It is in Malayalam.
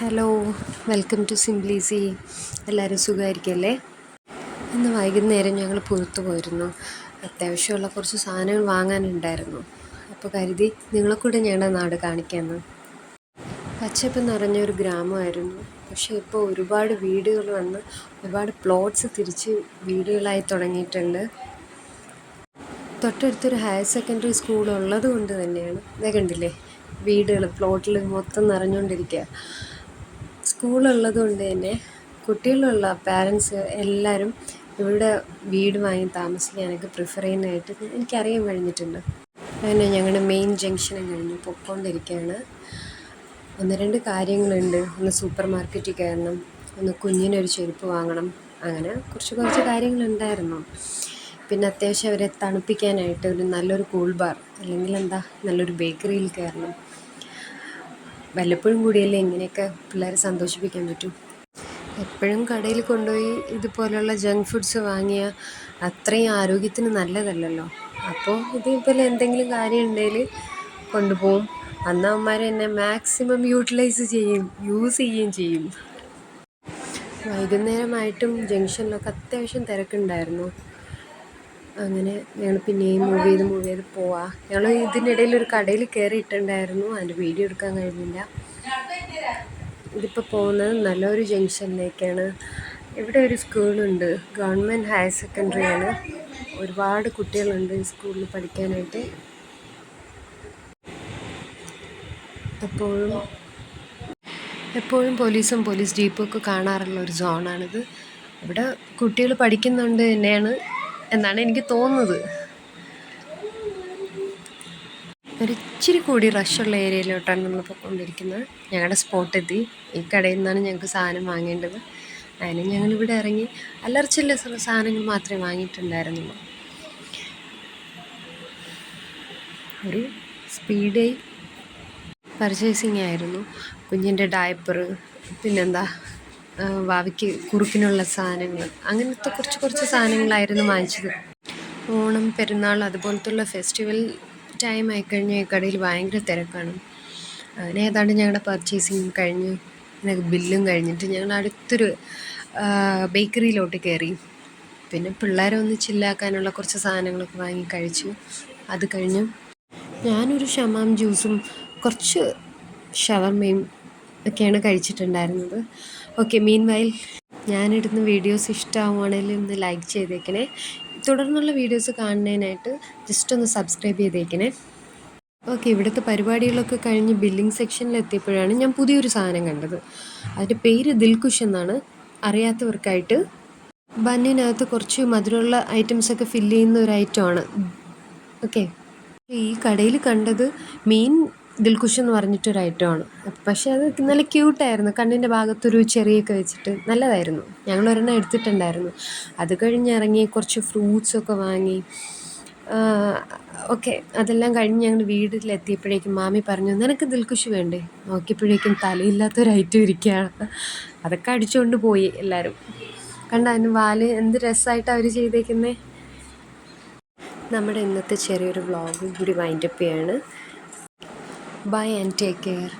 ഹലോ വെൽക്കം ടു സിംപ്ലീസി എല്ലാവരും സുഖമായിരിക്കല്ലേ? ഇന്ന് വൈകുന്നേരം ഞങ്ങൾ പുറത്തു പോയിരുന്നു. അത്യാവശ്യമുള്ള കുറച്ച് സാധനങ്ങൾ വാങ്ങാനുണ്ടായിരുന്നു. അപ്പോൾ കരുതി നിങ്ങളെ കൂടെ ഞങ്ങളുടെ നാട് കാണിക്കാമെന്ന് പച്ചപ്പ് നിറഞ്ഞൊരു ഗ്രാമമായിരുന്നു. പക്ഷേ ഇപ്പോൾ ഒരുപാട് വീടുകൾ വന്ന് ഒരുപാട് പ്ലോട്ട്സ് തിരിച്ച് വീടുകളായി തുടങ്ങിയിട്ടുണ്ട്. തൊട്ടടുത്തൊരു ഹയർ സെക്കൻഡറി സ്കൂൾ ഉള്ളത് കൊണ്ട് തന്നെയാണ്. ഇതേ കണ്ടില്ലേ? വീടുകൾ പ്ലോട്ടിൽ മൊത്തം നിറഞ്ഞുകൊണ്ടിരിക്കുക. സ്കൂളുള്ളത് കൊണ്ട് തന്നെ കുട്ടികളുള്ള പാരൻസ് എല്ലാവരും ഇവിടെ വീട് വാങ്ങി താമസിക്കാനൊക്കെ പ്രിഫർ ചെയ്യുന്നതായിട്ട് എനിക്കറിയാൻ കഴിഞ്ഞിട്ടുണ്ട്. അങ്ങനെ ഞങ്ങളുടെ മെയിൻ ജംഗ്ഷനും കഴിഞ്ഞ് പൊയ്ക്കൊണ്ടിരിക്കുകയാണ്. ഒന്ന് രണ്ട് കാര്യങ്ങളുണ്ട്. ഒന്ന് സൂപ്പർ മാർക്കറ്റിൽ കയറണം. ഒന്ന് കുഞ്ഞിനൊരു ചെരുപ്പ് വാങ്ങണം. അങ്ങനെ കുറച്ച് കുറച്ച് കാര്യങ്ങളുണ്ടായിരുന്നു. പിന്നെ അത്യാവശ്യം അവരെ തണുപ്പിക്കാനായിട്ട് ഒരു നല്ലൊരു കൂൾ ബാർ അല്ലെങ്കിൽ എന്താ നല്ലൊരു ബേക്കറിയിൽ കയറണം. വല്ലപ്പോഴും കൂടിയല്ലേ ഇങ്ങനെയൊക്കെ പിള്ളേരെ സന്തോഷിപ്പിക്കാൻ പറ്റൂ? എപ്പോഴും കടയിൽ കൊണ്ടുപോയി ഇതുപോലെയുള്ള ജങ്ക് ഫുഡ്സ് വാങ്ങിയ അത്രയും ആരോഗ്യത്തിന് നല്ലതല്ലല്ലോ. അപ്പോൾ ഇതേപോലെ എന്തെങ്കിലും കാര്യം ഉണ്ടെങ്കിൽ കൊണ്ടുപോകും അന്ന് അവന്മാർ മാക്സിമം യൂട്ടിലൈസ് ചെയ്യും യൂസ് ചെയ്യുകയും ചെയ്യും. വൈകുന്നേരമായിട്ടും ജംഗ്ഷനിലൊക്കെ അത്യാവശ്യം തിരക്കുണ്ടായിരുന്നു. അങ്ങനെ ഞങ്ങൾ പിന്നെയും മൂവ് ചെയ്ത് മൂവ് ചെയ്ത് പോവാ. ഞങ്ങൾ ഇതിനിടയിൽ ഒരു കടയിൽ കയറിയിട്ടുണ്ടായിരുന്നു. അതിന്റെ വീഡിയോ എടുക്കാൻ കഴിഞ്ഞില്ല. ഇതിപ്പോൾ പോകുന്നത് നല്ലൊരു ജംഗ്ഷനിലേക്കാണ്. ഇവിടെ ഒരു സ്കൂളുണ്ട്. ഗവൺമെന്റ് ഹയർ സെക്കൻഡറി ആണ്. ഒരുപാട് കുട്ടികളുണ്ട് ഈ സ്കൂളിൽ പഠിക്കാനായിട്ട്. എപ്പോഴും എപ്പോഴും പോലീസും പോലീസ് ജീപ്പും ഒക്കെ കാണാറുള്ള ഒരു സോണാണിത് ഇവിടെ കുട്ടികൾ പഠിക്കുന്നുണ്ട് തന്നെയാണ്. എന്നാണ് എനിക്ക് തോന്നുന്നത്. ഒരു ഇച്ചിരി കൂടി റഷുള്ള ഏരിയയിലോട്ടാണ് നമ്മൾ പോയിക്കൊണ്ടിരിക്കുന്നത്. ഞങ്ങളുടെ സ്പോട്ട് എത്തി. ഈ കടയിൽ നിന്നാണ് ഞങ്ങൾക്ക് സാധനം വാങ്ങേണ്ടത്. അതിന് ഞങ്ങളിവിടെ ഇറങ്ങി അലർച്ചില്ല സാധനങ്ങൾ മാത്രമേ വാങ്ങിയിട്ടുണ്ടായിരുന്നുള്ളൂ. ഒരു സ്പീഡ് പർച്ചേസിങ് ആയിരുന്നു. കുഞ്ഞിന്റെ ഡയപ്പർ പിന്നെന്താ? ഭാവിക്ക് കുറുക്കിനുള്ള സാധനങ്ങൾ അങ്ങനത്തെ കുറച്ച് കുറച്ച് സാധനങ്ങളായിരുന്നു വാങ്ങിച്ചത്. ഓണം പെരുന്നാൾ അതുപോലത്തുള്ള ഫെസ്റ്റിവൽ ടൈം ആയിക്കഴിഞ്ഞാൽ ഈ കടയിൽ ഭയങ്കര തിരക്കാണ്. അങ്ങനെ ഏതാണ്ട് ഞങ്ങളുടെ പർച്ചേസിങ് കഴിഞ്ഞ് ബില്ലും കഴിഞ്ഞിട്ട് ഞങ്ങൾ അടുത്തൊരു ബേക്കറിയിലോട്ട് കയറി. പിന്നെ പിള്ളേരെ ഒന്ന് ചില്ലാക്കാനുള്ള കുറച്ച് സാധനങ്ങളൊക്കെ വാങ്ങി കഴിച്ചു. അത് കഴിഞ്ഞു ഞാനൊരു ഷമാം ജ്യൂസും കുറച്ച് ഷവർമയും ഒക്കെയാണ് കഴിച്ചിട്ടുണ്ടായിരുന്നത്. ഓക്കെ മീൻ വൈൽ ഞാനിടുന്ന വീഡിയോസ് ഇഷ്ടമാവുകയാണെങ്കിൽ ഒന്ന് ലൈക്ക് ചെയ്തേക്കണേ. തുടർന്നുള്ള വീഡിയോസ് കാണുന്നതിനായിട്ട് ജസ്റ്റ് ഒന്ന് സബ്സ്ക്രൈബ് ചെയ്തേക്കണേ. ഓക്കെ ഇവിടുത്തെ പരിപാടികളൊക്കെ കഴിഞ്ഞ് ബില്ലിംഗ് സെക്ഷനിൽ എത്തിയപ്പോഴാണ് ഞാൻ പുതിയൊരു സാധനം കണ്ടത്. അതിന്റെ പേര് ദിൽകുഷ് എന്നാണ്. അറിയാത്തവർക്കായിട്ട് ബന്നിനകത്ത് കുറച്ച് മധുരമുള്ള ഐറ്റംസൊക്കെ ഫില്ല് ചെയ്യുന്ന ഒരു ഐറ്റമാണ് ഓക്കെ ഈ കടയിൽ കണ്ടത് മീൻ ദിൽകുഷ് എന്ന് പറഞ്ഞിട്ടൊരു ഐറ്റമാണ്. പക്ഷേ അത് നല്ല ക്യൂട്ടായിരുന്നു. കണ്ണിന്റെ ഭാഗത്തൊരു ചെറിയൊക്കെ വെച്ചിട്ട് നല്ലതായിരുന്നു. ഞങ്ങൾ ഒരെണ്ണം എടുത്തിട്ടുണ്ടായിരുന്നു. അത് കഴിഞ്ഞ് ഇറങ്ങി കുറച്ച് ഫ്രൂട്ട്സൊക്കെ വാങ്ങി. ഓക്കെ. അതെല്ലാം കഴിഞ്ഞ് ഞങ്ങൾ വീട്ടിലെത്തിയപ്പോഴേക്കും മാമി പറഞ്ഞു നിനക്ക് ദിൽഖുഷ് വേണ്ടേ? നോക്കിയപ്പോഴേക്കും തലയില്ലാത്തൊരു ഐറ്റം ഇരിക്കുകയാണ്. അതൊക്കെ അടിച്ചുകൊണ്ട് പോയി എല്ലാവരും. കണ്ട അതിന് വാൽ എന്ത് രസമായിട്ടാണ് അവർ ചെയ്തേക്കുന്നത് നമ്മുടെ ഇന്നത്തെ ചെറിയൊരു വ്ളോഗും കൂടി വൈൻഡപ്പ് ചെയ്യാണ്. Bye and take care.